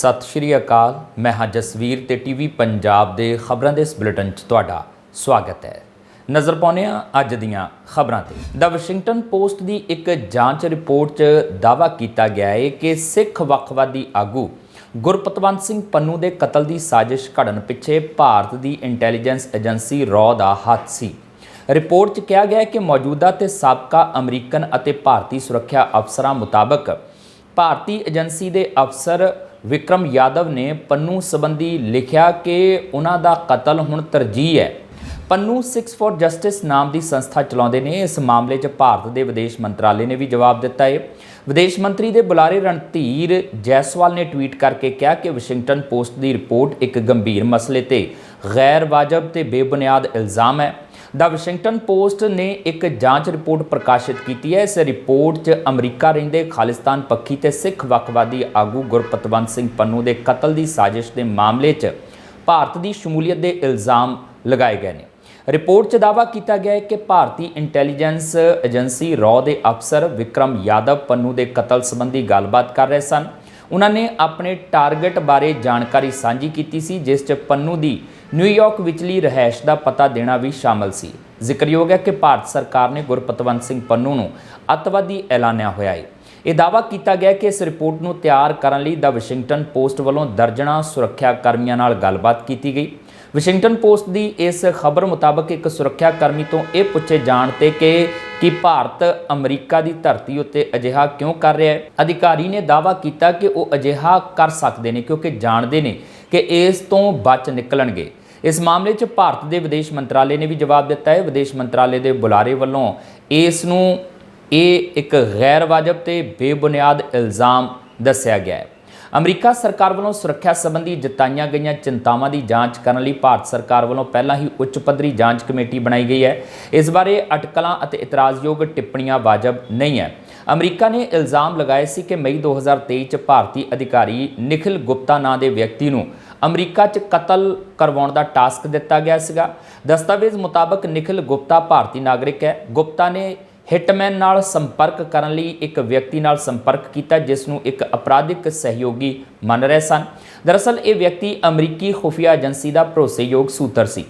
ਸਤਿ ਸ਼੍ਰੀ ਅਕਾਲ। ਮੈਂ ਹਾਂ ਜਸਵੀਰ ਤੇ ਟੀਵੀ ਪੰਜਾਬ ਦੇ ਖਬਰਾਂ ਦੇ ਇਸ ਬੁਲੇਟਿਨ 'ਚ ਤੁਹਾਡਾ ਸਵਾਗਤ ਹੈ। ਨਜ਼ਰ ਪਾਉਂਦੇ ਹਾਂ ਅੱਜ ਦੀਆਂ ਖਬਰਾਂ ਤੇ। ਦਾ ਵਾਸ਼ਿੰਗਟਨ ਪੋਸਟ ਦੀ ਇੱਕ ਜਾਂਚ ਰਿਪੋਰਟ 'ਚ ਦਾਅਵਾ ਕੀਤਾ ਗਿਆ ਹੈ ਕਿ ਸਿੱਖ ਵੱਖਵਾਦੀ ਆਗੂ ਗੁਰਪਤਵੰਤ ਸਿੰਘ ਪੰਨੂ ਦੇ ਕਤਲ ਦੀ ਸਾਜ਼ਿਸ਼ ਘੜਨ ਪਿੱਛੇ ਭਾਰਤ ਦੀ ਇੰਟੈਲੀਜੈਂਸ ਏਜੰਸੀ ਰੌ ਦਾ ਹੱਥ ਸੀ। ਰਿਪੋਰਟ 'ਚ ਕਿਹਾ ਗਿਆ ਹੈ ਕਿ ਮੌਜੂਦਾ ਤੇ ਸਾਬਕਾ ਅਮਰੀਕਨ ਅਤੇ ਭਾਰਤੀ ਸੁਰੱਖਿਆ ਅਫਸਰਾਂ ਮੁਤਾਬਕ ਭਾਰਤੀ ਏਜੰਸੀ ਦੇ ਅਫਸਰ ਵਿਕਰਮ ਯਾਦਵ ਨੇ ਪੰਨੂ ਸੰਬੰਧੀ ਲਿਖਿਆ ਕਿ ਉਹਨਾਂ ਦਾ ਕਤਲ ਹੁਣ ਤਰਜੀਹ ਹੈ। ਪੰਨੂ 6 ਫॉर ਜਸਟਿਸ ਨਾਮ ਦੀ ਸੰਸਥਾ ਚਲਾਉਂਦੇ ਨੇ। ਇਸ ਮਾਮਲੇ 'ਚ ਭਾਰਤ ਦੇ ਵਿਦੇਸ਼ ਮੰਤਰਾਲੇ ਨੇ ਵੀ ਜਵਾਬ ਦਿੱਤਾ ਹੈ। ਵਿਦੇਸ਼ ਮੰਤਰੀ ਦੇ ਬੁਲਾਰੇ ਰਣਧੀਰ ਜੈਸਵਾਲ ਨੇ ਟਵੀਟ ਕਰਕੇ ਕਿਹਾ ਕਿ ਵਾਸ਼ਿੰਗਟਨ ਪੋਸਟ ਦੀ ਰਿਪੋਰਟ ਇੱਕ ਗੰਭੀਰ ਮਸਲੇ ਤੇ ਗੈਰ ਵਾਜਬ ਤੇ ਬੇਬੁਨਿਆਦ ਇਲਜ਼ਾਮ ਹੈ। ਦਾ ਵਾਸ਼ਿੰਗਟਨ ਪੋਸਟ ਨੇ ਇੱਕ ਜਾਂਚ ਰਿਪੋਰਟ ਪ੍ਰਕਾਸ਼ਿਤ ਕੀਤੀ ਹੈ। ਇਸ ਰਿਪੋਰਟ 'ਚ ਅਮਰੀਕਾ ਰਹਿੰਦੇ ਖਾਲਿਸਤਾਨ ਪੱਖੀ ਤੇ ਸਿੱਖ ਵੱਖਵਾਦੀ ਆਗੂ ਗੁਰਪਤਵੰਤ ਸਿੰਘ ਪੰਨੂ ਦੇ ਕਤਲ ਦੀ ਸਾਜ਼ਿਸ਼ ਦੇ ਮਾਮਲੇ 'ਚ ਭਾਰਤ ਦੀ ਸ਼ਮੂਲੀਅਤ ਦੇ ਇਲਜ਼ਾਮ ਲਗਾਏ ਗਏ ਨੇ। ਰਿਪੋਰਟ 'ਚ ਦਾਅਵਾ ਕੀਤਾ ਗਿਆ ਹੈ ਕਿ ਭਾਰਤੀ ਇੰਟੈਲੀਜੈਂਸ ਏਜੰਸੀ ਰੌ ਦੇ ਅਫਸਰ ਵਿਕਰਮ ਯਾਦਵ ਪੰਨੂ ਦੇ ਕਤਲ ਸੰਬੰਧੀ ਗੱਲਬਾਤ ਕਰ ਰਹੇ ਸਨ। ਉਹਨਾਂ ਨੇ ਆਪਣੇ ਟਾਰਗੇਟ ਬਾਰੇ ਜਾਣਕਾਰੀ ਸਾਂਝੀ ਕੀਤੀ ਸੀ, ਜਿਸ 'ਚ ਪੰਨੂ ਦੀ ਨਿਊਯਾਰਕ ਵਿਚਲੀ ਰਹਿائش ਦਾ ਪਤਾ ਦੇਣਾ ਵੀ ਸ਼ਾਮਲ ਸੀ। ਜ਼ਿਕਰਯੋਗ ਹੈ ਕਿ ਭਾਰਤ ਸਰਕਾਰ ਨੇ ਗੁਰਪਤਵੰਤ ਸਿੰਘ ਪੰਨੂ ਨੂੰ ਅਤਵਾਦੀ ਐਲਾਨਿਆ ਹੋਇਆ ਹੈ ਇਹ ਦਾਅਵਾ ਕੀਤਾ ਗਿਆ ਕਿ ਇਸ ਰਿਪੋਰਟ ਨੂੰ ਤਿਆਰ ਕਰਨ ਲਈ ਦਾ ਵਾਸ਼ਿੰਗਟਨ ਪੋਸਟ ਵੱਲੋਂ ਦਰਜਣਾ ਸੁਰੱਖਿਆ ਕਰਮੀਆਂ ਨਾਲ ਗੱਲਬਾਤ ਕੀਤੀ ਗਈ। ਵਾਸ਼ਿੰਗਟਨ ਪੋਸਟ ਦੀ ਇਸ ਖਬਰ ਮੁਤਾਬਕ ਇੱਕ ਸੁਰੱਖਿਆ ਕਰਮੀ ਤੋਂ ਇਹ ਪੁੱਛੇ ਜਾਣ ਤੇ ਕਿ ਕਿ ਭਾਰਤ ਅਮਰੀਕਾ ਦੀ ਧਰਤੀ ਉੱਤੇ ਅਜਿਹਾ ਕਿਉਂ ਕਰ ਰਿਹਾ ਹੈ ਅਧਿਕਾਰੀ ਨੇ ਦਾਅਵਾ ਕੀਤਾ ਕਿ ਉਹ ਅਜਿਹਾ ਕਰ ਸਕਦੇ ਨੇ ਕਿਉਂਕਿ ਜਾਣਦੇ ਨੇ ਕਿ ਇਸ ਤੋਂ ਬਚ ਨਿਕਲਣਗੇ। ਇਸ ਮਾਮਲੇ 'ਚ ਭਾਰਤ ਦੇ ਵਿਦੇਸ਼ ਮੰਤਰਾਲੇ ਨੇ ਵੀ ਜਵਾਬ ਦਿੱਤਾ ਹੈ। ਵਿਦੇਸ਼ ਮੰਤਰਾਲੇ ਦੇ ਬੁਲਾਰੇ ਵੱਲੋਂ ਇਸ ਨੂੰ ਇਹ ਇੱਕ ਗੈਰ ਵਾਜਬ ਤੇ ਬੇਬੁਨਿਆਦ ਇਲਜ਼ਾਮ ਦੱਸਿਆ ਗਿਆ ਹੈ। ਅਮਰੀਕਾ ਸਰਕਾਰ ਵੱਲੋਂ ਸੁਰੱਖਿਆ ਸੰਬੰਧੀ ਜਤਾਈਆਂ ਗਈਆਂ ਚਿੰਤਾਵਾਂ ਦੀ ਜਾਂਚ ਕਰਨ ਲਈ ਭਾਰਤ ਸਰਕਾਰ ਵੱਲੋਂ ਪਹਿਲਾਂ ਹੀ ਉੱਚ ਪੱਧਰੀ ਜਾਂਚ ਕਮੇਟੀ ਬਣਾਈ ਗਈ ਹੈ। ਇਸ ਬਾਰੇ ਅਟਕਲਾਂ ਅਤੇ ਇਤਰਾਜ਼ਯੋਗ ਟਿੱਪਣੀਆਂ ਵਾਜਬ ਨਹੀਂ ਹੈ। ਅਮਰੀਕਾ ਨੇ ਇਲਜ਼ਾਮ ਲਗਾਏ ਸੀ ਕਿ ਮਈ 2023 ਚ ਭਾਰਤੀ ਅਧਿਕਾਰੀ ਨਿਖਿਲ ਗੁਪਤਾ ਨਾਂ ਦੇ ਵਿਅਕਤੀ ਨੂੰ ਅਮਰੀਕਾ 'ਚ ਕਤਲ ਕਰਵਾਉਣ ਦਾ ਟਾਸਕ ਦਿੱਤਾ ਗਿਆ ਸੀਗਾ। ਦਸਤਾਵੇਜ਼ ਮੁਤਾਬਕ ਨਿਖਿਲ ਗੁਪਤਾ ਭਾਰਤੀ ਨਾਗਰਿਕ ਹੈ। ਗੁਪਤਾ ਨੇ ਹਿਟਮੈਨ ਨਾਲ ਸੰਪਰਕ ਕਰਨ ਲਈ ਇੱਕ ਵਿਅਕਤੀ ਨਾਲ ਸੰਪਰਕ ਕੀਤਾ, ਜਿਸ ਨੂੰ ਇੱਕ ਅਪਰਾਧਿਕ ਸਹਿਯੋਗੀ ਮੰਨ ਰਹੇ ਸਨ। ਦਰਅਸਲ ਇਹ ਵਿਅਕਤੀ ਅਮਰੀਕੀ ਖੁਫੀਆ ਏਜੰਸੀ ਦਾ ਭਰੋਸੇਯੋਗ ਸੂਤਰ ਸੀ।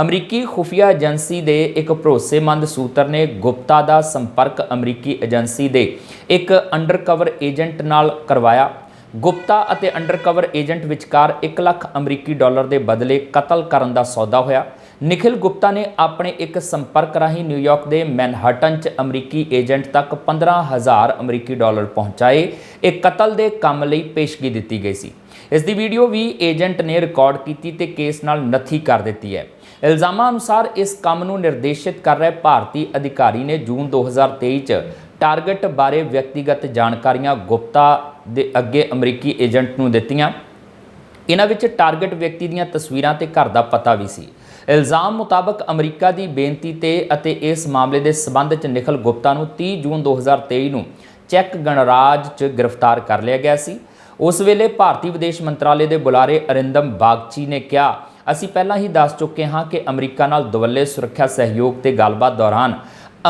ਅਮਰੀਕੀ ਖੁਫੀਆ ਏਜੰਸੀ ਦੇ ਇੱਕ ਭਰੋਸੇਮੰਦ ਸੂਤਰ ਨੇ ਗੁਪਤਾ ਦਾ ਸੰਪਰਕ ਅਮਰੀਕੀ ਏਜੰਸੀ ਦੇ ਇੱਕ ਅੰਡਰਕਵਰ ਏਜੰਟ ਨਾਲ ਕਰਵਾਇਆ। ਗੁਪਤਾ ਅਤੇ ਅੰਡਰਕਵਰ ਏਜੰਟ ਵਿਚਕਾਰ 1 ਲੱਖ ਅਮਰੀਕੀ ਡਾਲਰ ਦੇ ਬਦਲੇ ਕਤਲ ਕਰਨ ਦਾ ਸੌਦਾ ਹੋਇਆ। ਨਿਖਿਲ ਗੁਪਤਾ ਨੇ ਆਪਣੇ ਇੱਕ ਸੰਪਰਕ ਰਾਹੀਂ ਨਿਊਯਾਰਕ ਦੇ ਮੈਨਹਟਨ 'ਚ ਅਮਰੀਕੀ ਏਜੰਟ ਤੱਕ 15000 ਅਮਰੀਕੀ ਡਾਲਰ ਪਹੁੰਚਾਏ। ਇਹ ਕਤਲ ਦੇ ਕੰਮ ਲਈ ਪੇਸ਼ਗੀ ਦਿੱਤੀ ਗਈ ਸੀ। ਇਸ ਦੀ ਵੀਡੀਓ ਵੀ ਏਜੰਟ ਨੇ ਰਿਕਾਰਡ ਕੀਤੀ ਤੇ ਕੇਸ ਨਾਲ ਨੱਥੀ ਕਰ ਦਿੱਤੀ ਹੈ। ਇਲਜ਼ਾਮਾਂ ਅਨੁਸਾਰ ਇਸ ਕੰਮ ਨੂੰ ਨਿਰਦੇਸ਼ਿਤ ਕਰ ਰਹੇ ਭਾਰਤੀ ਅਧਿਕਾਰੀ ਨੇ ਜੂਨ 2023 ਚ ਟਾਰਗੇਟ ਬਾਰੇ ਵਿਅਕਤੀਗਤ ਜਾਣਕਾਰੀਆਂ ਗੁਪਤਾ ਦੇ ਅੱਗੇ ਅਮਰੀਕੀ ਏਜੰਟ ਨੂੰ ਦਿੱਤੀਆਂ। ਇਹਨਾਂ ਵਿੱਚ ਟਾਰਗੇਟ ਵਿਅਕਤੀ ਦੀਆਂ ਤਸਵੀਰਾਂ ਤੇ ਘਰ ਦਾ ਪਤਾ ਵੀ ਸੀ। ਇਲਜ਼ਾਮ ਮੁਤਾਬਕ ਅਮਰੀਕਾ ਦੀ ਬੇਨਤੀ ਤੇ ਅਤੇ ਇਸ ਮਾਮਲੇ ਦੇ ਸਬੰਧ 'ਚ ਨਿਖਲ ਗੁਪਤਾ ਨੂੰ 30 ਜੂਨ 2023 ਨੂੰ ਚੈੱਕ ਗਣਰਾਜ 'ਚ ਗ੍ਰਿਫਤਾਰ ਕਰ ਲਿਆ ਗਿਆ ਸੀ। ਉਸ ਵੇਲੇ ਭਾਰਤੀ ਵਿਦੇਸ਼ ਮੰਤਰਾਲੇ ਦੇ ਬੁਲਾਰੇ ਅਰਿੰਦਮ ਬਾਗਚੀ ਨੇ ਕਿਹਾ, ਅਸੀਂ ਪਹਿਲਾਂ ਹੀ ਦੱਸ ਚੁੱਕੇ ਹਾਂ ਕਿ ਅਮਰੀਕਾ ਨਾਲ ਦੁਵੱਲੇ ਸੁਰੱਖਿਆ ਸਹਿਯੋਗ ਤੇ ਗੱਲਬਾਤ ਦੌਰਾਨ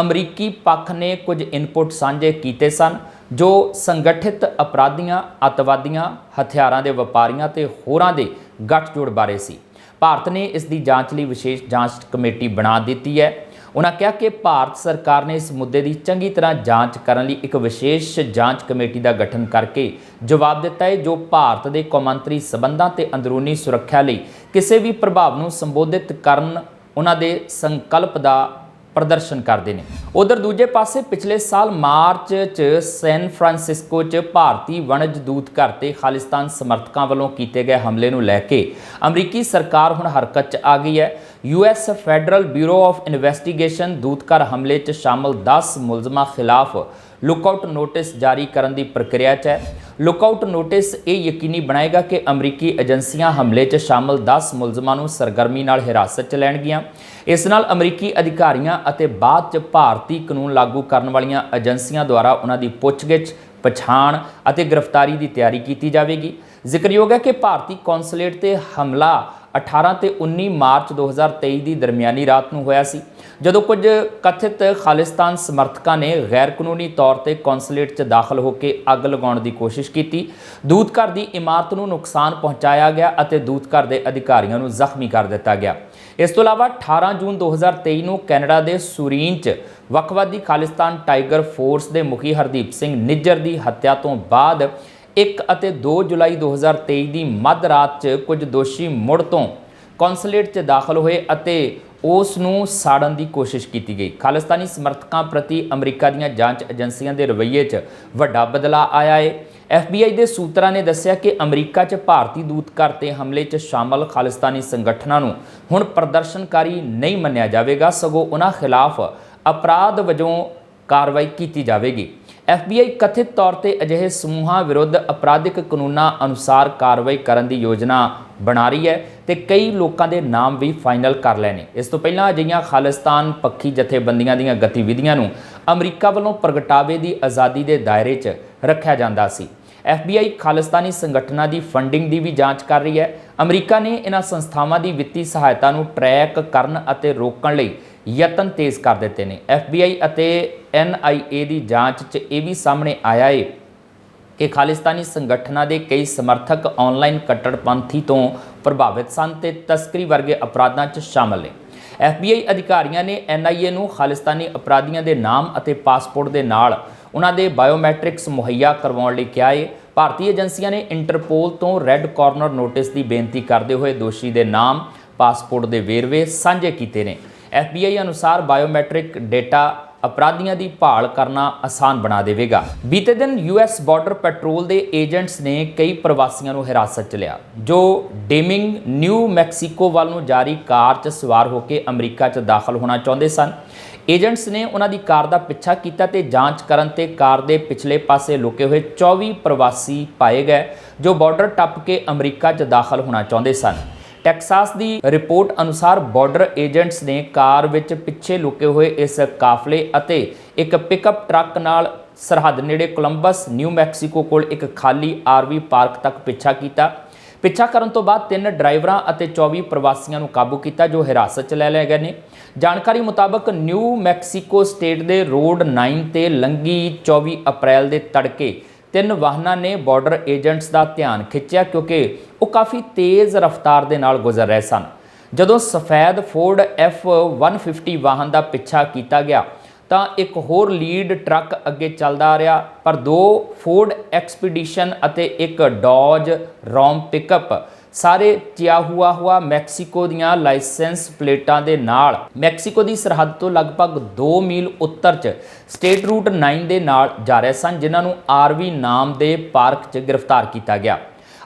ਅਮਰੀਕੀ ਪੱਖ ਨੇ ਕੁਝ ਇਨਪੁਟ ਸਾਂਝੇ ਕੀਤੇ ਸਨ। ਜੋ ਸੰਗਠਿਤ ਅਪਰਾਧੀਆਂ, ਅਤਵਾਦੀਆਂ, ਹਥਿਆਰਾਂ ਦੇ ਵਪਾਰੀਆਂ ਤੇ ਹੋਰਾਂ ਦੇ ਗੱਠਜੋੜ ਬਾਰੇ ਸੀ। ਭਾਰਤ ਨੇ ਇਸ ਦੀ ਜਾਂਚ ਲਈ ਵਿਸ਼ੇਸ਼ ਜਾਂਚ ਕਮੇਟੀ ਬਣਾ ਦਿੱਤੀ ਹੈ। ਉਹਨਾਂ ਕਿਹਾ ਕਿ ਭਾਰਤ ਸਰਕਾਰ ਨੇ ਇਸ ਮੁੱਦੇ ਦੀ ਚੰਗੀ ਤਰ੍ਹਾਂ ਜਾਂਚ ਕਰਨ ਲਈ ਇੱਕ ਵਿਸ਼ੇਸ਼ ਜਾਂਚ ਕਮੇਟੀ ਦਾ ਗਠਨ ਕਰਕੇ ਜਵਾਬ ਦਿੱਤਾ ਹੈ, ਜੋ ਭਾਰਤ ਦੇ ਕੌਮਾਂਤਰੀ ਸਬੰਧਾਂ ਤੇ ਅੰਦਰੂਨੀ ਸੁਰੱਖਿਆ ਲਈ ਕਿਸੇ ਵੀ ਪ੍ਰਭਾਵ ਨੂੰ ਸੰਬੋਧਿਤ ਕਰਨ ਉਹਨਾਂ ਦੇ ਸੰਕਲਪ ਦਾ ਪ੍ਰਦਰਸ਼ਨ ਕਰਦੇ ਨੇ। ਉਧਰ ਦੂਜੇ ਪਾਸੇ ਪਿਛਲੇ ਸਾਲ ਮਾਰਚ 'ਚ ਸੈਨ ਫਰਾਂਸਿਸਕੋ 'ਚ ਭਾਰਤੀ ਵਣਜ ਦੂਤ ਘਰ ਤੇ ਖਾਲਿਸਤਾਨ ਸਮਰਥਕਾਂ ਵੱਲੋਂ ਕੀਤੇ ਗਏ ਹਮਲੇ ਨੂੰ ਲੈ ਕੇ ਅਮਰੀਕੀ ਸਰਕਾਰ ਹੁਣ ਹਰਕਤ 'ਚ ਆ ਗਈ ਹੈ। US Federal Bureau of Investigation ਦੂਤ ਘਰ ਹਮਲੇ 'ਚ ਸ਼ਾਮਲ 10 ਮੁਲਜ਼ਮਾਂ ਖਿਲਾਫ ਲੁੱਕਆਊਟ ਨੋਟਿਸ ਜਾਰੀ ਕਰਨ ਦੀ ਪ੍ਰਕਿਰਿਆ 'ਚ ਹੈ। ਲੁੱਕਆਊਟ ਨੋਟਿਸ ਇਹ ਯਕੀਨੀ ਬਣਾਏਗਾ ਕਿ ਅਮਰੀਕੀ ਏਜੰਸੀਆਂ ਹਮਲੇ 'ਚ ਸ਼ਾਮਲ 10 ਮੁਲਜ਼ਮਾਂ ਨੂੰ ਸਰਗਰਮੀ ਨਾਲ ਹਿਰਾਸਤ 'ਚ ਲੈਣਗੀਆਂ। ਇਸ ਨਾਲ ਅਮਰੀਕੀ ਅਧਿਕਾਰੀਆਂ ਅਤੇ ਬਾਅਦ 'ਚ ਭਾਰਤੀ ਕਾਨੂੰਨ ਲਾਗੂ ਕਰਨ ਵਾਲੀਆਂ ਏਜੰਸੀਆਂ ਦੁਆਰਾ ਉਹਨਾਂ ਦੀ ਪੁੱਛਗਿੱਛ, ਪਛਾਣ ਅਤੇ ਗ੍ਰਿਫਤਾਰੀ ਦੀ ਤਿਆਰੀ ਕੀਤੀ ਜਾਵੇਗੀ। ਜ਼ਿਕਰਯੋਗ ਹੈ ਕਿ ਭਾਰਤੀ ਕੌਂਸੂਲੇਟ ਤੇ ਹਮਲਾ 18 ਤੇ 19 ਮਾਰਚ 2023 ਦੀ ਦਰਮਿਆਨੀ ਰਾਤ ਨੂੰ ਹੋਇਆ ਸੀ, ਜਦੋਂ ਕੁਝ ਕਥਿਤ ਖਾਲਿਸਤਾਨ ਸਮਰਥਕਾਂ ਨੇ ਗੈਰ ਕਾਨੂੰਨੀ ਤੌਰ ਤੇ ਕੌਂਸੂਲੇਟ 'ਚ ਦਾਖਲ ਹੋ ਕੇ ਅੱਗ ਲਗਾਉਣ ਦੀ ਕੋਸ਼ਿਸ਼ ਕੀਤੀ। ਦੂਤਘਰ ਦੀ ਇਮਾਰਤ ਨੂੰ ਨੁਕਸਾਨ ਪਹੁੰਚਾਇਆ ਗਿਆ ਅਤੇ ਦੂਤਘਰ ਦੇ ਅਧਿਕਾਰੀਆਂ ਨੂੰ ਜ਼ਖਮੀ ਕਰ ਦਿੱਤਾ ਗਿਆ। ਇਸ ਤੋਂ ਇਲਾਵਾ 18 ਜੂਨ 2023 ਨੂੰ ਕੈਨੇਡਾ ਦੇ ਸੁਰੀਨ 'ਚ ਵੱਖਵਾਦੀ ਖਾਲਿਸਤਾਨ ਟਾਈਗਰ ਫੋਰਸ ਦੇ ਮੁਖੀ ਹਰਦੀਪ ਸਿੰਘ ਨਿੱਜਰ ਦੀ ਹੱਤਿਆ ਤੋਂ ਬਾਅਦ 1 ਅਤੇ 2 ਜੁਲਾਈ 2023 ਦੀ ਮੱਧ ਰਾਤ 'ਚ ਕੁਝ ਦੋਸ਼ੀ ਮੁੜ ਤੋਂ ਕੌਂਸੂਲੇਟ 'ਚ ਦਾਖਲ ਹੋਏ ਅਤੇ ਉਸ ਨੂੰ ਸਾੜਨ ਦੀ ਕੋਸ਼ਿਸ਼ ਕੀਤੀ ਗਈ। ਖਾਲਿਸਤਾਨੀ ਸਮਰਥਕਾਂ ਪ੍ਰਤੀ ਅਮਰੀਕਾ ਦੀਆਂ ਜਾਂਚ ਏਜੰਸੀਆਂ ਦੇ ਰਵੱਈਏ 'ਚ ਵੱਡਾ ਬਦਲਾਅ ਆਇਆ ਹੈ FBI ਦੇ ਸੂਤਰਾਂ ਨੇ ਦੱਸਿਆ ਕਿ ਅਮਰੀਕਾ 'ਚ ਭਾਰਤੀ ਦੂਤ ਘਰ ਤੇ ਹਮਲੇ 'ਚ ਸ਼ਾਮਲ ਖਾਲਿਸਤਾਨੀ ਸੰਗਠਨਾਂ ਨੂੰ ਹੁਣ ਪ੍ਰਦਰਸ਼ਨਕਾਰੀ ਨਹੀਂ ਮੰਨਿਆ ਜਾਵੇਗਾ, ਸਗੋਂ ਉਹਨਾਂ ਖਿਲਾਫ ਅਪਰਾਧ ਵਜੋਂ ਕਾਰਵਾਈ ਕੀਤੀ ਜਾਵੇਗੀ। FBI ਕਥਿਤ ਤੌਰ ਤੇ ਅਜਿਹੇ ਸਮੂਹਾਂ ਵਿਰੁੱਧ ਅਪਰਾਧਿਕ ਕਾਨੂੰਨਾਂ ਅਨੁਸਾਰ ਕਾਰਵਾਈ ਕਰਨ ਦੀ ਯੋਜਨਾ ਬਣਾ ਰਹੀ ਹੈ ਤੇ ਕਈ ਲੋਕਾਂ ਦੇ ਨਾਮ ਵੀ ਫਾਈਨਲ ਕਰ ਲਏ ਨੇ। ਇਸ ਤੋਂ ਪਹਿਲਾਂ ਅਜਿਹੀਆਂ ਖਾਲਿਸਤਾਨ ਪੱਖੀ ਜਥੇਬੰਦੀਆਂ ਦੀਆਂ ਗਤੀਵਿਧੀਆਂ ਨੂੰ ਅਮਰੀਕਾ ਵੱਲੋਂ ਪ੍ਰਗਟਾਵੇ ਦੀ ਆਜ਼ਾਦੀ ਦੇ ਦਾਇਰੇ 'ਚ ਰੱਖਿਆ ਜਾਂਦਾ ਸੀ। FBI ਖਾਲਿਸਤਾਨੀ ਸੰਗਠਨਾਂ ਦੀ ਫੰਡਿੰਗ ਦੀ ਵੀ ਜਾਂਚ ਕਰ ਰਹੀ ਹੈ। ਅਮਰੀਕਾ ਨੇ ਇਹਨਾਂ ਸੰਸਥਾਵਾਂ ਦੀ ਵਿੱਤੀ ਸਹਾਇਤਾ ਨੂੰ ਟਰੈਕ ਕਰਨ ਅਤੇ ਰੋਕਣ ਲਈ ਯਤਨ ਤੇਜ਼ ਕਰ ਦਿੱਤੇ ਨੇ। FBI ਅਤੇ NIA ਦੀ ਜਾਂਚ 'ਚ ਇਹ ਵੀ ਸਾਹਮਣੇ ਆਇਆ ਏ ਕਿ ਖਾਲਿਸਤਾਨੀ ਸੰਗਠਨਾਂ ਦੇ ਕਈ ਸਮਰਥਕ ਆਨਲਾਈਨ ਕੱਟੜਪੰਥੀ ਤੋਂ ਪ੍ਰਭਾਵਿਤ ਸਨ ਤੇ ਤਸਕਰੀ ਵਰਗੇ ਅਪਰਾਧਾਂ 'ਚ ਸ਼ਾਮਲ ਨੇ। FBI ਅਧਿਕਾਰੀਆਂ ਨੇ NIA ਨੂੰ ਖਾਲਿਸਤਾਨੀ ਅਪਰਾਧੀਆਂ ਦੇ ਨਾਮ ਅਤੇ ਪਾਸਪੋਰਟ ਦੇ ਨਾਲ ਉਹਨਾਂ ਦੇ ਬਾਇਓਮੈਟ੍ਰਿਕਸ ਮੁਹੱਈਆ ਕਰਵਾਉਣ ਲਈ ਕਿਹਾ ਹੈ ਭਾਰਤੀ ਏਜੰਸੀਆਂ ਨੇ ਇੰਟਰਪੋਲ ਤੋਂ ਰੈੱਡ ਕਾਰਨਰ ਨੋਟਿਸ ਦੀ ਬੇਨਤੀ ਕਰਦੇ ਹੋਏ ਦੋਸ਼ੀ ਦੇ ਨਾਮ, ਪਾਸਪੋਰਟ ਦੇ ਵੇਰਵੇ ਸਾਂਝੇ ਕੀਤੇ ਨੇ। FBI ਅਨੁਸਾਰ ਬਾਇਓਮੈਟ੍ਰਿਕ ਡੇਟਾ ਅਪਰਾਧੀਆਂ ਦੀ ਭਾਲ ਕਰਨਾ ਆਸਾਨ ਬਣਾ ਦੇਵੇਗਾ। ਬੀਤੇ ਦਿਨ ਯੂਐਸ ਬਾਰਡਰ ਪੈਟਰੋਲ ਦੇ ਏਜੰਟਸ ਨੇ ਕਈ ਪ੍ਰਵਾਸੀਆਂ ਨੂੰ ਹਿਰਾਸਤ 'ਚ ਲਿਆ, ਜੋ ਡੇਮਿੰਗ ਨਿਊ ਮੈਕਸੀਕੋ ਵੱਲ ਨੂੰ ਜਾਰੀ ਕਾਰ 'ਚ ਸਵਾਰ ਹੋ ਕੇ ਅਮਰੀਕਾ 'ਚ ਦਾਖਲ ਹੋਣਾ ਚਾਹੁੰਦੇ ਸਨ। ਏਜੰਟਸ ਨੇ ਉਹਨਾਂ ਦੀ ਕਾਰ ਦਾ ਪਿੱਛਾ ਕੀਤਾ ਤੇ ਜਾਂਚ ਕਰਨ ਤੇ ਕਾਰ ਦੇ ਪਿਛਲੇ ਪਾਸੇ ਲੁਕੇ ਹੋਏ 24 ਪ੍ਰਵਾਸੀ ਪਾਏ ਗਏ, ਜੋ ਬਾਰਡਰ ਟੱਪ ਕੇ ਅਮਰੀਕਾ 'ਚ ਦਾਖਲ ਹੋਣਾ ਚਾਹੁੰਦੇ ਸਨ। ਟੈਕਸਾਸ ਦੀ ਰਿਪੋਰਟ ਅਨੁਸਾਰ ਬਾਰਡਰ ਏਜੰਟਸ ਨੇ ਕਾਰ ਵਿੱਚ ਪਿੱਛੇ ਲੁਕੇ ਹੋਏ ਇਸ ਕਾਫਲੇ ਅਤੇ ਇੱਕ ਪਿਕਅਪ ਟਰੱਕ ਨਾਲ ਸਰਹੱਦ ਨੇੜੇ ਕੋਲੰਬਸ, ਨਿਊ ਮੈਕਸੀਕੋ ਕੋਲ ਇੱਕ ਖਾਲੀ ਆਰਵੀ ਪਾਰਕ ਤੱਕ ਪਿੱਛਾ ਕੀਤਾ। ਪਿੱਛਾ ਕਰਨ ਤੋਂ ਬਾਅਦ ਤਿੰਨ ਡਰਾਈਵਰਾਂ ਅਤੇ 24 ਪ੍ਰਵਾਸੀਆਂ ਨੂੰ ਕਾਬੂ ਕੀਤਾ, ਜੋ ਹਿਰਾਸਤ 'ਚ ਲੈ ਲਏ ਗਏ ਨੇ। ਜਾਣਕਾਰੀ ਮੁਤਾਬਕ ਨਿਊ ਮੈਕਸੀਕੋ ਸਟੇਟ ਦੇ ਰੋਡ 9 ਤੇ ਲੰਗੀ 24 ਅਪ੍ਰੈਲ ਦੇ ਤੜਕੇ ਤਿੰਨ ਵਾਹਨਾਂ ਨੇ ਬਾਰਡਰ ਏਜੰਟਸ ਦਾ ਧਿਆਨ ਖਿੱਚਿਆ ਕਿਉਂਕਿ ਉਹ ਕਾਫੀ ਤੇਜ਼ ਰਫ਼ਤਾਰ ਦੇ ਨਾਲ ਗੁਜ਼ਰ ਰਹੇ ਸਨ। ਜਦੋਂ ਸਫੈਦ ਫੋਰਡ F150 ਵਾਹਨ ਦਾ ਪਿੱਛਾ ਕੀਤਾ ਗਿਆ ਤਾਂ ਇੱਕ ਹੋਰ ਲੀਡ ਟਰੱਕ ਅੱਗੇ ਚੱਲਦਾ ਰਿਹਾ, ਪਰ ਦੋ ਫੋਰਡ ਐਕਸਪੀਡੀਸ਼ਨ ਅਤੇ ਇੱਕ ਡੌਜ ਰੋਮ ਪਿਕਅਪ ਸਾਰੇ ਚਿਆਹੁਆ ਹੁਆ ਮੈਕਸੀਕੋ ਦੀਆਂ ਲਾਇਸੈਂਸ ਪਲੇਟਾਂ ਦੇ ਨਾਲ। ਮੈਕਸੀਕੋ ਦੀ ਸਰਹੱਦ ਤੋਂ ਲਗਭਗ 2 ਮੀਲ ਉੱਤਰ 'ਚ ਸਟੇਟ ਰੂਟ 9 ਦੇ ਨਾਲ ਜਾ ਰਹੇ ਸਨ, ਜਿਨ੍ਹਾਂ ਨੂੰ ਆਰਵੀ ਨਾਮ ਦੇ ਪਾਰਕ 'ਚ ਗ੍ਰਿਫਤਾਰ ਕੀਤਾ ਗਿਆ।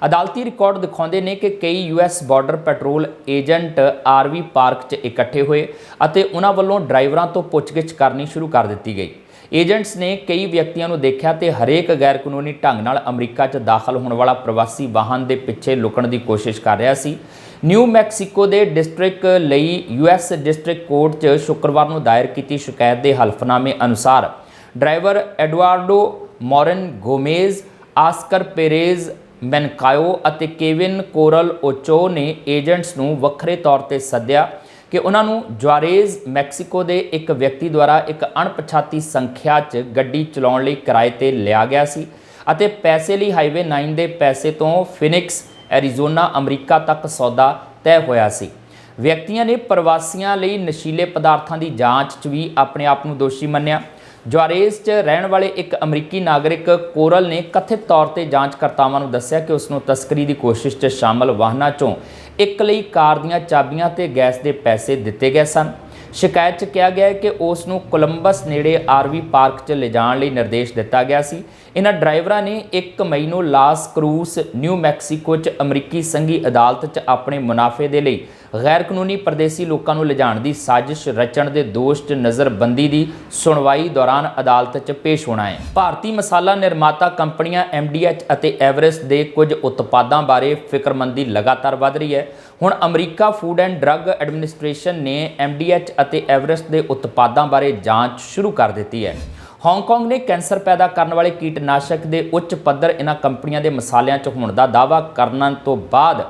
ਅਦਾਲਤੀ ਰਿਕਾਰਡ ਦਿਖਾਉਂਦੇ ਨੇ ਕਿ ਕਈ US border patrol agent RV park 'ਚ ਇਕੱਠੇ ਹੋਏ ਅਤੇ ਉਹਨਾਂ ਵੱਲੋਂ ਡਰਾਈਵਰਾਂ ਤੋਂ ਪੁੱਛਗਿੱਛ ਕਰਨੀ ਸ਼ੁਰੂ ਕਰ ਦਿੱਤੀ ਗਈ। ਏਜੰਟਸ ਨੇ ਕਈ ਵਿਅਕਤੀਆਂ ਨੂੰ ਦੇਖਿਆ ਤੇ ਹਰੇਕ ਗੈਰ ਕਾਨੂੰਨੀ ਢੰਗ ਨਾਲ ਅਮਰੀਕਾ 'ਚ ਦਾਖਲ ਹੋਣ ਵਾਲਾ ਪ੍ਰਵਾਸੀ ਵਾਹਨ ਦੇ ਪਿੱਛੇ ਲੁਕਣ ਦੀ ਕੋਸ਼ਿਸ਼ ਕਰ ਰਿਹਾ ਸੀ। ਨਿਊ ਮੈਕਸੀਕੋ ਦੇ ਡਿਸਟ੍ਰਿਕਟ ਲਈ ਯੂਐਸ ਡਿਸਟ੍ਰਿਕਟ ਕੋਰਟ 'ਚ ਸ਼ੁੱਕਰਵਾਰ ਨੂੰ ਦਾਇਰ ਕੀਤੀ ਸ਼ਿਕਾਇਤ ਦੇ ਹਲਫਨਾਮੇ ਅਨੁਸਾਰ driver Eduardo Moran Gomez, Oscar Perez Mancayo ਅਤੇ ਕੇਵਿਨ ਕੋਰਲ ਓਚੋ ਨੇ ਏਜੰਟਸ ਨੂੰ ਵੱਖਰੇ ਤੌਰ ਤੇ ਸੱਦਿਆ ਕਿ ਉਹਨਾਂ ਨੂੰ ਜੁਆਰੇਜ਼ ਮੈਕਸੀਕੋ ਦੇ ਇੱਕ ਵਿਅਕਤੀ ਦੁਆਰਾ ਇੱਕ ਅਣਪਛਾਤੀ ਸੰਖਿਆ 'ਚ ਗੱਡੀ ਚਲਾਉਣ ਲਈ ਕਿਰਾਏ ਤੇ ਲਿਆ ਗਿਆ ਸੀ ਅਤੇ ਪੈਸੇ ਲਈ ਹਾਈਵੇ 9 ਦੇ ਪੈਸੇ ਤੋਂ ਫਿਨਿਕਸ, ਐਰੀਜ਼ੋਨਾ, ਅਮਰੀਕਾ ਤੱਕ ਸੌਦਾ ਤੈਅ ਹੋਇਆ ਸੀ। ਵਿਅਕਤੀਆਂ ਨੇ ਪ੍ਰਵਾਸੀਆਂ ਲਈ ਨਸ਼ੀਲੇ ਪਦਾਰਥਾਂ ਦੀ ਜਾਂਚ 'ਚ ਵੀ ਆਪਣੇ ਆਪ ਨੂੰ ਦੋਸ਼ੀ ਮੰਨਿਆ। ਜੁਆਰੇਜ਼ 'ਚ ਰਹਿਣ ਵਾਲੇ ਇੱਕ ਅਮਰੀਕੀ ਨਾਗਰਿਕ ਕੋਰਲ ਨੇ ਕਥਿਤ ਤੌਰ ਤੇ ਜਾਂਚਕਰਤਾਵਾਂ ਨੂੰ ਦੱਸਿਆ ਕਿ ਉਸ ਨੂੰ ਤਸਕਰੀ ਦੀ ਕੋਸ਼ਿਸ਼ 'ਚ ਸ਼ਾਮਲ ਵਾਹਨਾਂ 'ਚੋਂ ਇੱਕ ਲਈ ਕਾਰ ਦੀਆਂ ਚਾਬੀਆਂ ਤੇ ਗੈਸ ਦੇ ਪੈਸੇ ਦਿੱਤੇ ਗਏ ਸਨ। ਸ਼ਿਕਾਇਤ 'ਚ ਕਿਹਾ ਗਿਆ ਹੈ ਕਿ ਉਸ ਨੂੰ ਕੋਲੰਬਸ ਨੇੜੇ ਆਰਵੀ ਪਾਰਕ 'ਚ ਲਿਜਾਣ ਲਈ ਨਿਰਦੇਸ਼ ਦਿੱਤਾ ਗਿਆ ਸੀ। ਇਹਨਾਂ ਡਰਾਈਵਰਾਂ ਨੇ 1 ਮਈ ਨੂੰ ਲਾਸ ਕਰੂਸ, ਨਿਊ ਮੈਕਸੀਕੋ 'ਚ ਅਮਰੀਕੀ ਸੰਘੀ ਅਦਾਲਤ 'ਚ ਆਪਣੇ ਮੁਨਾਫੇ ਦੇ ਲਈ ਗੈਰ ਕਾਨੂੰਨੀ ਪਰਦੇਸੀ ਲੋਕਾਂ ਨੂੰ ਲਿਜਾਣ ਦੀ ਸਾਜ਼ਿਸ਼ ਰਚਣ ਦੇ ਦੋਸ਼ 'ਚ ਨਜ਼ਰਬੰਦੀ ਦੀ ਸੁਣਵਾਈ ਦੌਰਾਨ ਅਦਾਲਤ 'ਚ ਪੇਸ਼ ਹੋਣਾ ਹੈ। ਭਾਰਤੀ ਮਸਾਲਾ ਨਿਰਮਾਤਾ ਕੰਪਨੀਆਂ MDH ਅਤੇ ਐਵਰੈਸਟ ਦੇ ਕੁਝ ਉਤਪਾਦਾਂ ਬਾਰੇ ਫਿਕਰਮੰਦੀ ਲਗਾਤਾਰ ਵਧ ਰਹੀ ਹੈ। ਹੁਣ America food and drug administration ਨੇ MDH ਅਤੇ ਐਵਰੈਸਟ ਦੇ ਉਤਪਾਦਾਂ ਬਾਰੇ ਜਾਂਚ ਸ਼ੁਰੂ ਕਰ ਦਿੱਤੀ ਹੈ। ਹਾਂਗਕਾਂਗ ਨੇ ਕੈਂਸਰ ਪੈਦਾ ਕਰਨ ਵਾਲੇ ਕੀਟਨਾਸ਼ਕ ਦੇ ਉੱਚ ਪੱਧਰ ਇਹਨਾਂ ਕੰਪਨੀਆਂ ਦੇ ਮਸਾਲਿਆਂ 'ਚ ਹੋਣ ਦਾ ਦਾਅਵਾ ਕਰਨ ਤੋਂ ਬਾਅਦ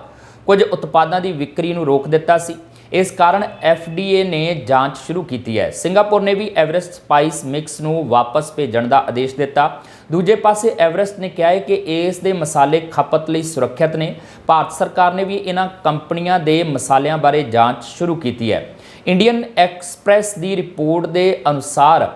ਕੁਝ ਉਤਪਾਦਾਂ ਦੀ ਵਿਕਰੀ ਨੂੰ ਰੋਕ ਦਿੱਤਾ ਸੀ। ਇਸ ਕਾਰਨ FDA ਨੇ ਜਾਂਚ ਸ਼ੁਰੂ ਕੀਤੀ ਹੈ। ਸਿੰਗਾਪੁਰ ਨੇ ਵੀ ਐਵਰੈਸਟ ਸਪਾਈਸ ਮਿਕਸ ਨੂੰ ਵਾਪਸ ਭੇਜਣ ਦਾ ਆਦੇਸ਼ ਦਿੱਤਾ। ਦੂਜੇ ਪਾਸੇ ਐਵਰੈਸਟ ਨੇ ਕਿਹਾ ਹੈ ਕਿ ਇਸ ਦੇ ਮਸਾਲੇ ਖਪਤ ਲਈ ਸੁਰੱਖਿਅਤ ਨੇ। ਭਾਰਤ ਸਰਕਾਰ ਨੇ ਵੀ ਇਹਨਾਂ ਕੰਪਨੀਆਂ ਦੇ ਮਸਾਲਿਆਂ ਬਾਰੇ ਜਾਂਚ ਸ਼ੁਰੂ ਕੀਤੀ ਹੈ। ਇੰਡੀਅਨ ਐਕਸਪ੍ਰੈਸ ਦੀ ਰਿਪੋਰਟ ਦੇ ਅਨੁਸਾਰ,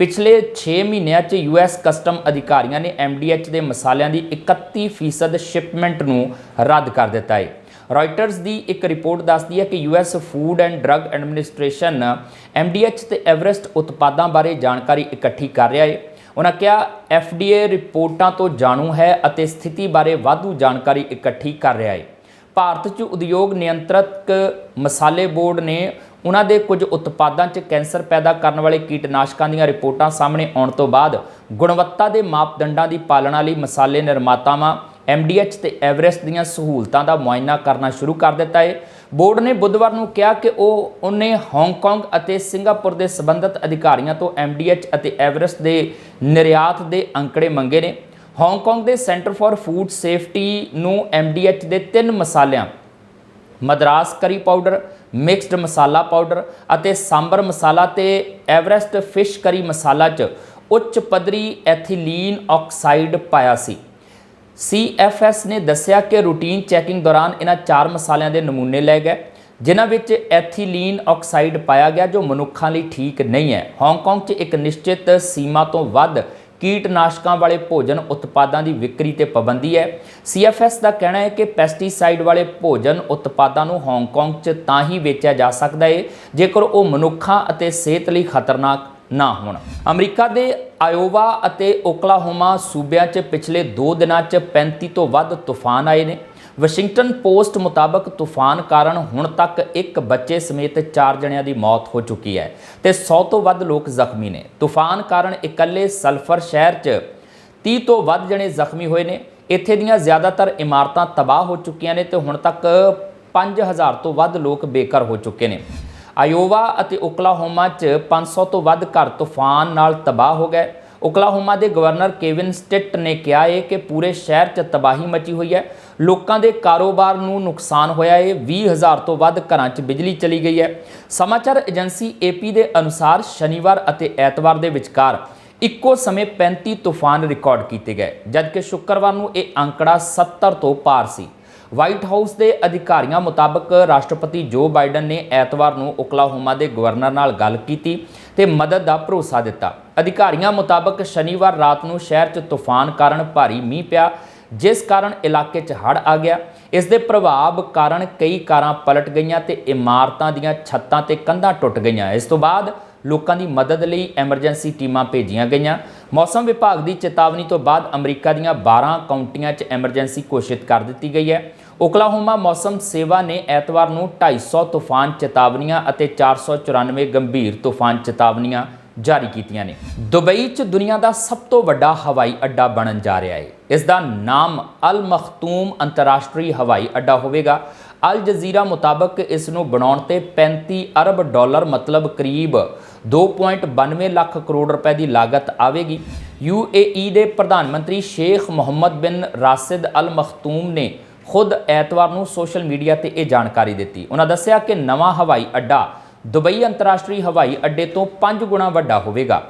ਪਿਛਲੇ 6 ਮਹੀਨਿਆਂ 'ਚ ਯੂਐਸ ਕਸਟਮ ਅਧਿਕਾਰੀਆਂ ਨੇ ਐਮਡੀਐਚ ਦੇ ਮਸਾਲਿਆਂ ਦੀ 31% ਸ਼ਿਪਮੈਂਟ ਨੂੰ ਰੱਦ ਕਰ ਦਿੱਤਾ ਹੈ। ਰਾਇਟਰਸ ਦੀ ਇੱਕ ਰਿਪੋਰਟ ਦੱਸਦੀ ਹੈ ਕਿ US Food and Drug Administration MDH ਤੇ ਐਵਰੈਸਟ ਉਤਪਾਦਾਂ ਬਾਰੇ ਜਾਣਕਾਰੀ ਇਕੱਠੀ ਕਰ ਰਿਹਾ ਹੈ। ਉਹਨਾਂ ਕਿਹਾ ਐਫਡੀਏ ਰਿਪੋਰਟਾਂ ਤੋਂ ਜਾਣੂ ਹੈ ਅਤੇ ਸਥਿਤੀ ਬਾਰੇ ਵਾਧੂ ਜਾਣਕਾਰੀ ਇਕੱਠੀ ਕਰ ਰਿਹਾ ਹੈ। ਭਾਰਤ 'ਚ ਉਦਯੋਗ ਨਿਯੰਤਰਕ ਮਸਾਲੇ ਬੋਰਡ ਨੇ ਉਹਨਾਂ ਦੇ ਕੁਝ ਉਤਪਾਦਾਂ 'ਚ ਕੈਂਸਰ ਪੈਦਾ ਕਰਨ ਵਾਲੇ ਕੀਟਨਾਸ਼ਕਾਂ ਦੀਆਂ ਰਿਪੋਰਟਾਂ ਸਾਹਮਣੇ ਆਉਣ ਤੋਂ ਬਾਅਦ ਗੁਣਵੱਤਾ ਦੇ ਮਾਪਦੰਡਾਂ ਦੀ ਪਾਲਣਾ ਲਈ ਮਸਾਲੇ ਨਿਰਮਾਤਾਵਾਂ ਐਮਡੀਐਚ ਤੇ ਐਵਰੈਸਟ ਦੀਆਂ ਸਹੂਲਤਾਂ ਦਾ ਮੁਆਇਨਾ ਕਰਨਾ ਸ਼ੁਰੂ ਕਰ ਦਿੱਤਾ ਹੈ ਬੋਰਡ ਨੇ ਬੁੱਧਵਾਰ ਨੂੰ ਕਿਹਾ ਕਿ ਉਹ ਉਹਨੇ ਹਾਂਗਕਾਂਗ ਅਤੇ ਸਿੰਗਾਪੁਰ ਦੇ ਸਬੰਧਤ ਅਧਿਕਾਰੀਆਂ ਤੋਂ ਐਮਡੀਐਚ ਅਤੇ ਐਵਰੈਸਟ ਦੇ ਨਿਰਯਾਤ ਦੇ ਅੰਕੜੇ ਮੰਗੇ ਨੇ। ਹਾਂਗਕਾਂਗ ਦੇ ਸੈਂਟਰ ਫਾਰ ਫੂਡ ਸੇਫਟੀ ਨੂੰ ਐਮਡੀਐਚ ਦੇ ਤਿੰਨ ਮਸਾਲਿਆਂ, ਮਦਰਾਸ ਕਰੀ ਪਾਊਡਰ, ਮਿਕਸਡ ਮਸਾਲਾ ਪਾਊਡਰ ਅਤੇ ਸਾਂਬਰ ਮਸਾਲਾ ਤੇ ਐਵਰੈਸਟ ਫਿਸ਼ ਕਰੀ ਮਸਾਲਾ 'ਚ ਉੱਚ ਪੱਧਰੀ ਐਥੀਲੀਨ ਆਕਸਾਈਡ ਪਾਇਆ ਸੀ। ਸੀਐਫਐਸ ਨੇ ਦੱਸਿਆ ਕਿ ਰੂਟੀਨ ਚੈਕਿੰਗ ਦੌਰਾਨ ਇਹਨਾਂ ਚਾਰ ਮਸਾਲਿਆਂ ਦੇ ਨਮੂਨੇ ਲਏ ਗਏ, ਜਿਨ੍ਹਾਂ ਵਿੱਚ ਐਥੀਲੀਨ ਆਕਸਾਈਡ ਪਾਇਆ ਗਿਆ ਜੋ ਮਨੁੱਖਾਂ ਲਈ ਠੀਕ ਨਹੀਂ ਹੈ। ਹਾਂਗਕਾਂਗ 'ਚ ਇੱਕ ਨਿਸ਼ਚਿਤ ਸੀਮਾ ਤੋਂ ਵੱਧ ਕੀਟਨਾਸ਼ਕਾਂ ਵਾਲੇ ਭੋਜਨ ਉਤਪਾਦਾਂ ਦੀ ਵਿਕਰੀ ਤੇ ਪਾਬੰਦੀ ਹੈ। ਸੀਐਫਐਸ ਦਾ ਕਹਿਣਾ ਹੈ ਕਿ ਪੈਸਟੀਸਾਈਡ ਵਾਲੇ ਭੋਜਨ ਉਤਪਾਦਾਂ ਨੂੰ ਹਾਂਗਕਾਂਗ 'ਚ ਤਾਂ ਹੀ ਵੇਚਿਆ ਜਾ ਸਕਦਾ ਹੈ ਜੇਕਰ ਉਹ ਮਨੁੱਖਾਂ ਅਤੇ ਸਿਹਤ ਲਈ ਖਤਰਨਾਕ ਨਾ ਹੋਣ। ਅਮਰੀਕਾ ਦੇ ਆਇਓਵਾ ਅਤੇ ਓਕਲਾਹੋਮਾ ਸੂਬਿਆਂ 'ਚ ਪਿਛਲੇ 2 ਦਿਨਾਂ 'ਚ 35 ਤੋਂ ਵੱਧ ਤੂਫਾਨ ਆਏ ਨੇ। ਵਾਸ਼ਿੰਗਟਨ ਪੋਸਟ ਮੁਤਾਬਕ ਤੂਫਾਨ ਕਾਰਨ ਹੁਣ ਤੱਕ ਇੱਕ ਬੱਚੇ ਸਮੇਤ 4 ਜਣਿਆਂ ਦੀ ਮੌਤ ਹੋ ਚੁੱਕੀ ਹੈ ਤੇ 100 ਤੋਂ ਵੱਧ ਲੋਕ ਜ਼ਖਮੀ ਨੇ। ਤੂਫਾਨ ਕਾਰਨ ਇਕੱਲੇ ਸਲਫਰ ਸ਼ਹਿਰ 'ਚ 30 ਤੋਂ ਵੱਧ ਜਣੇ ਜ਼ਖਮੀ ਹੋਏ ਨੇ। ਇੱਥੇ ਦੀਆਂ ਜ਼ਿਆਦਾਤਰ ਇਮਾਰਤਾਂ ਤਬਾਹ ਹੋ ਚੁੱਕੀਆਂ ਨੇ ਤੇ ਹੁਣ ਤੱਕ 5000 ਤੋਂ ਵੱਧ ਲੋਕ ਬੇਘਰ ਹੋ ਚੁੱਕੇ ਨੇ। ਆਇਓਵਾ ਅਤੇ ਓਕਲਾਹੋਮਾ 'ਚ 500 ਤੋਂ ਵੱਧ ਘਰ ਤੂਫਾਨ ਨਾਲ ਤਬਾਹ ਹੋ ਗਏ। ਓਕਲਾਹੋਮਾ ਦੇ ਗਵਰਨਰ ਕੇਵਿਨ ਸਟਿਟ ਨੇ ਕਿਹਾ ਹੈ ਕਿ ਪੂਰੇ ਸ਼ਹਿਰ 'ਚ ਤਬਾਹੀ ਮਚੀ ਹੋਈ ਹੈ। ਲੋਕਾਂ ਦੇ ਕਾਰੋਬਾਰ ਨੂੰ ਨੁਕਸਾਨ ਹੋਇਆ ਹੈ 20000 ਤੋਂ ਵੱਧ ਘਰਾਂ 'ਚ ਬਿਜਲੀ ਚਲੀ ਗਈ ਹੈ। ਸਮਾਚਾਰ ਏਜੰਸੀ ਏਪੀ ਦੇ ਅਨੁਸਾਰ ਸ਼ਨੀਵਾਰ ਅਤੇ ਐਤਵਾਰ ਦੇ ਵਿਚਕਾਰ ਇੱਕੋ ਸਮੇਂ 35 ਤੂਫਾਨ ਰਿਕਾਰਡ ਕੀਤੇ ਗਏ, ਜਦਕਿ ਸ਼ੁੱਕਰਵਾਰ ਨੂੰ ਇਹ ਅੰਕੜਾ 70 ਤੋਂ ਪਾਰ ਸੀ। ਵਾਈਟ ਹਾਊਸ ਦੇ ਅਧਿਕਾਰੀਆਂ ਮੁਤਾਬਕ ਰਾਸ਼ਟਰਪਤੀ ਜੋ ਬਾਈਡਨ ਨੇ ਐਤਵਾਰ ਨੂੰ ਓਕਲਾਹੋਮਾ ਦੇ ਗਵਰਨਰ ਨਾਲ ਗੱਲ ਕੀਤੀ ਤੇ ਮਦਦ ਦਾ ਭਰੋਸਾ ਦਿੱਤਾ। ਅਧਿਕਾਰੀਆਂ ਮੁਤਾਬਕ ਸ਼ਨੀਵਾਰ ਰਾਤ ਨੂੰ ਸ਼ਹਿਰ 'ਚ ਤੂਫਾਨ ਕਾਰਨ ਭਾਰੀ ਮੀਂਹ ਪਿਆ, ਜਿਸ ਕਾਰਨ ਇਲਾਕੇ 'ਚ ਹੜ੍ਹ ਆ ਗਿਆ। ਇਸ ਦੇ ਪ੍ਰਭਾਵ ਕਾਰਨ ਕਈ ਕਾਰਾਂ ਪਲਟ ਗਈਆਂ ਤੇ ਇਮਾਰਤਾਂ ਦੀਆਂ ਛੱਤਾਂ ਤੇ ਕੰਧਾਂ ਟੁੱਟ ਗਈਆਂ। ਇਸ ਤੋਂ ਬਾਅਦ ਲੋਕਾਂ ਦੀ ਮਦਦ ਲਈ ਐਮਰਜੈਂਸੀ ਟੀਮਾਂ ਭੇਜੀਆਂ ਗਈਆਂ। ਮੌਸਮ ਵਿਭਾਗ ਦੀ ਚੇਤਾਵਨੀ ਤੋਂ ਬਾਅਦ ਅਮਰੀਕਾ ਦੀਆਂ 12 ਕਾਉਂਟੀਆਂ 'ਚ ਐਮਰਜੈਂਸੀ ਘੋਸ਼ਿਤ ਕਰ ਦਿੱਤੀ ਗਈ ਹੈ। ਓਕਲਾਹੋਮਾ ਮੌਸਮ ਸੇਵਾ ਨੇ ਐਤਵਾਰ ਨੂੰ 250 ਤੂਫਾਨ ਚੇਤਾਵਨੀਆਂ ਅਤੇ 494 ਗੰਭੀਰ ਤੂਫਾਨ ਚੇਤਾਵਨੀਆਂ ਜਾਰੀ ਕੀਤੀਆਂ ਨੇ। ਦੁਬਈ 'ਚ ਦੁਨੀਆ ਦਾ ਸਭ ਤੋਂ ਵੱਡਾ ਹਵਾਈ ਅੱਡਾ ਬਣਨ ਜਾ ਰਿਹਾ ਹੈ। ਇਸ ਦਾ ਨਾਮ ਅਲ ਮਖਤੂਮ ਅੰਤਰਰਾਸ਼ਟਰੀ ਹਵਾਈ ਅੱਡਾ ਹੋਵੇਗਾ। ਅਲ ਜਜ਼ੀਰਾ ਮੁਤਾਬਕ ਇਸ ਨੂੰ ਬਣਾਉਣ ਤੇ 35 ਅਰਬ ਡਾਲਰ ਮਤਲਬ ਕਰੀਬ 2.92 ਲੱਖ ਕਰੋੜ ਰੁਪਏ ਦੀ ਲਾਗਤ ਆਵੇਗੀ। UAE ਦੇ ਪ੍ਰਧਾਨ ਮੰਤਰੀ ਸ਼ੇਖ ਮੁਹੰਮਦ ਬਿਨ ਰਾਸਿਦ ਅਲ ਮਖਤੂਮ ਨੇ ਖੁਦ ਐਤਵਾਰ ਨੂੰ ਸੋਸ਼ਲ ਮੀਡੀਆ ਤੇ ਇਹ ਜਾਣਕਾਰੀ ਦਿੱਤੀ। ਉਹਨਾਂ ਦੱਸਿਆ ਕਿ ਨਵਾਂ ਹਵਾਈ ਅੱਡਾ ਦੁਬਈ ਅੰਤਰਰਾਸ਼ਟਰੀ ਹਵਾਈ ਅੱਡੇ ਤੋਂ 5 ਗੁਣਾ ਵੱਡਾ ਹੋਵੇਗਾ।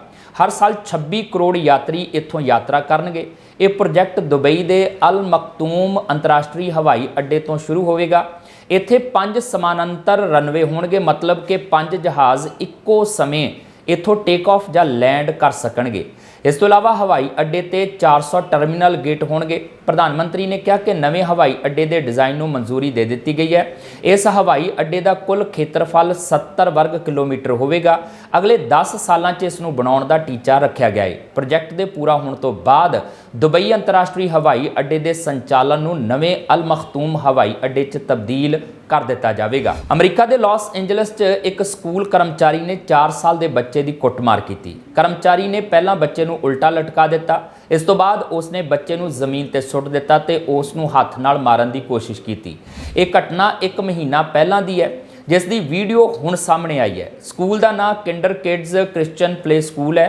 ਹਰ ਸਾਲ 26 ਕਰੋੜ ਯਾਤਰੀ ਇੱਥੋਂ ਯਾਤਰਾ ਕਰਨਗੇ। ਇਹ ਪ੍ਰੋਜੈਕਟ ਦੁਬਈ ਦੇ ਅਲ ਮਕਤੂਮ ਅੰਤਰਰਾਸ਼ਟਰੀ ਹਵਾਈ ਅੱਡੇ ਤੋਂ ਸ਼ੁਰੂ ਹੋਵੇਗਾ। ਇੱਥੇ ਪੰਜ ਸਮਾਨਾਂਤਰ ਰਨਵੇ ਹੋਣਗੇ, ਮਤਲਬ ਕਿ ਪੰਜ ਜਹਾਜ਼ ਇੱਕੋ ਸਮੇਂ ਇੱਥੋਂ ਟੇਕ ਆਫ ਜਾਂ ਲੈਂਡ ਕਰ ਸਕਣਗੇ। ਇਸ ਤੋਂ ਇਲਾਵਾ ਹਵਾਈ ਅੱਡੇ ਤੇ 400 ਟਰਮੀਨਲ ਗੇਟ ਹੋਣਗੇ। ਪ੍ਰਧਾਨ ਮੰਤਰੀ ਨੇ ਕਿਹਾ ਕਿ ਨਵੇਂ ਹਵਾਈ ਅੱਡੇ ਦੇ ਡਿਜ਼ਾਈਨ ਨੂੰ ਮਨਜ਼ੂਰੀ ਦੇ ਦਿੱਤੀ ਗਈ ਹੈ। ਇਸ ਹਵਾਈ ਅੱਡੇ ਦਾ ਕੁੱਲ ਖੇਤਰਫਲ 70 ਵਰਗ ਕਿਲੋਮੀਟਰ ਹੋਵੇਗਾ। ਅਗਲੇ 10 ਸਾਲਾਂ 'ਚ ਇਸ ਨੂੰ ਬਣਾਉਣ ਦਾ ਟੀਚਾ ਰੱਖਿਆ ਗਿਆ ਹੈ ਪ੍ਰੋਜੈਕਟ ਦੇ ਪੂਰਾ ਹੋਣ ਤੋਂ ਬਾਅਦ ਦੁਬਈ ਅੰਤਰਰਾਸ਼ਟਰੀ ਹਵਾਈ ਅੱਡੇ ਦੇ ਸੰਚਾਲਨ ਨੂੰ ਨਵੇਂ ਅਲ ਮਖਤੂਮ ਹਵਾਈ ਅੱਡੇ 'ਚ ਤਬਦੀਲ ਕਰ ਦਿੱਤਾ ਜਾਵੇਗਾ। ਅਮਰੀਕਾ ਦੇ ਲਾਸ ਐਂਜਲਸ 'ਚ ਇੱਕ ਸਕੂਲ ਕਰਮਚਾਰੀ ਨੇ 4 ਸਾਲ ਦੇ ਬੱਚੇ ਦੀ ਕੁੱਟਮਾਰ ਕੀਤੀ। ਕਰਮਚਾਰੀ ਨੇ ਪਹਿਲਾਂ ਬੱਚੇ ਨੂੰ ਉਲਟਾ ਲਟਕਾ ਦਿੱਤਾ। ਇਸ ਤੋਂ ਬਾਅਦ ਉਸਨੇ ਬੱਚੇ ਨੂੰ ਜ਼ਮੀਨ ਤੇ ਸੁੱਟ ਦਿੱਤਾ ਤੇ ਉਸ ਨੂੰ ਹੱਥ ਨਾਲ ਮਾਰਨ ਦੀ ਕੋਸ਼ਿਸ਼ ਕੀਤੀ। ਇਹ ਘਟਨਾ 1 ਮਹੀਨਾ ਪਹਿਲਾਂ ਦੀ ਹੈ, ਜਿਸ ਦੀ ਵੀਡੀਓ ਹੁਣ ਸਾਹਮਣੇ ਆਈ ਹੈ। ਸਕੂਲ ਦਾ ਨਾਮ kinder kids Christian play school ਹੈ।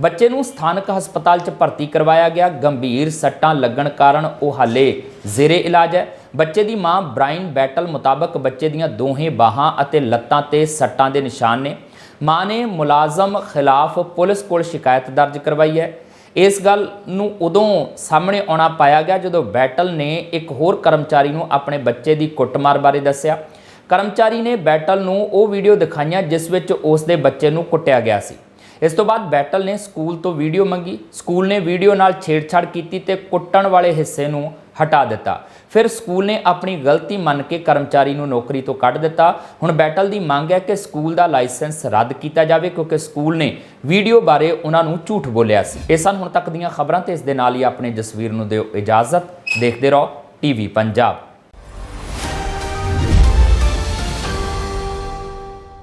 ਬੱਚੇ ਨੂੰ ਸਥਾਨਕ ਹਸਪਤਾਲ 'ਚ ਭਰਤੀ ਕਰਵਾਇਆ ਗਿਆ। ਗੰਭੀਰ ਸੱਟਾਂ ਲੱਗਣ ਕਾਰਨ ਉਹ ਹਾਲੇ ਜ਼ੇਰੇ ਇਲਾਜ ਹੈ। ਬੱਚੇ ਦੀ ਮਾਂ ਬ੍ਰਾਈਨ ਬੈਟਲ ਮੁਤਾਬਕ ਬੱਚੇ ਦੀਆਂ ਦੋਹੇ ਬਾਹਾਂ ਅਤੇ ਲੱਤਾਂ ਤੇ ਸੱਟਾਂ ਦੇ ਨਿਸ਼ਾਨ ਨੇ। ਮਾਂ ਨੇ ਮੁਲਾਜ਼ਮ ਖਿਲਾਫ ਪੁਲਿਸ ਕੋਲ ਸ਼ਿਕਾਇਤ ਦਰਜ ਕਰਵਾਈ ਹੈ। ਇਸ ਗੱਲ ਨੂੰ ਉਦੋਂ ਸਾਹਮਣੇ ਆਉਣਾ ਪਾਇਆ ਗਿਆ ਜਦੋਂ ਬੈਟਲ ਨੇ ਇੱਕ ਹੋਰ ਕਰਮਚਾਰੀ ਨੂੰ ਆਪਣੇ ਬੱਚੇ ਦੀ ਕੁੱਟਮਾਰ ਬਾਰੇ ਦੱਸਿਆ। ਕਰਮਚਾਰੀ ਨੇ ਬੈਟਲ ਨੂੰ ਉਹ ਵੀਡੀਓ ਦਿਖਾਈਆਂ ਜਿਸ ਵਿੱਚ ਉਸ ਦੇ ਬੱਚੇ ਨੂੰ ਕੁੱਟਿਆ ਗਿਆ ਸੀ। ਇਸ ਤੋਂ ਬਾਅਦ ਬੈਟਲ ਨੇ ਸਕੂਲ ਤੋਂ ਵੀਡੀਓ ਮੰਗੀ। ਸਕੂਲ ਨੇ ਵੀਡੀਓ ਨਾਲ ਛੇੜਛਾੜ ਕੀਤੀ ਤੇ ਕੁੱਟਣ ਵਾਲੇ ਹਿੱਸੇ ਨੂੰ ਹਟਾ ਦਿੱਤਾ। ਫਿਰ ਸਕੂਲ ਨੇ ਆਪਣੀ ਗਲਤੀ ਮੰਨ ਕੇ ਕਰਮਚਾਰੀ ਨੂੰ ਨੌਕਰੀ ਤੋਂ ਕੱਢ ਦਿੱਤਾ। ਹੁਣ ਬੈਟਲ ਦੀ ਮੰਗ ਹੈ ਕਿ ਸਕੂਲ ਦਾ ਲਾਇਸੈਂਸ ਰੱਦ ਕੀਤਾ ਜਾਵੇ ਕਿਉਂਕਿ ਸਕੂਲ ਨੇ ਵੀਡੀਓ ਬਾਰੇ ਉਹਨਾਂ ਨੂੰ ਝੂਠ ਬੋਲਿਆ ਸੀ। ਇਹ ਸਨ ਹੁਣ ਤੱਕ ਦੀਆਂ ਖਬਰਾਂ ਤੇ ਇਸ ਦੇ ਨਾਲ ਹੀ ਆਪਣੇ ਜਸਵੀਰ ਨੂੰ ਦਿਓ ਇਜਾਜ਼ਤ। ਦੇਖਦੇ ਰਹੋ, ਟੀਵੀ ਪੰਜਾਬ।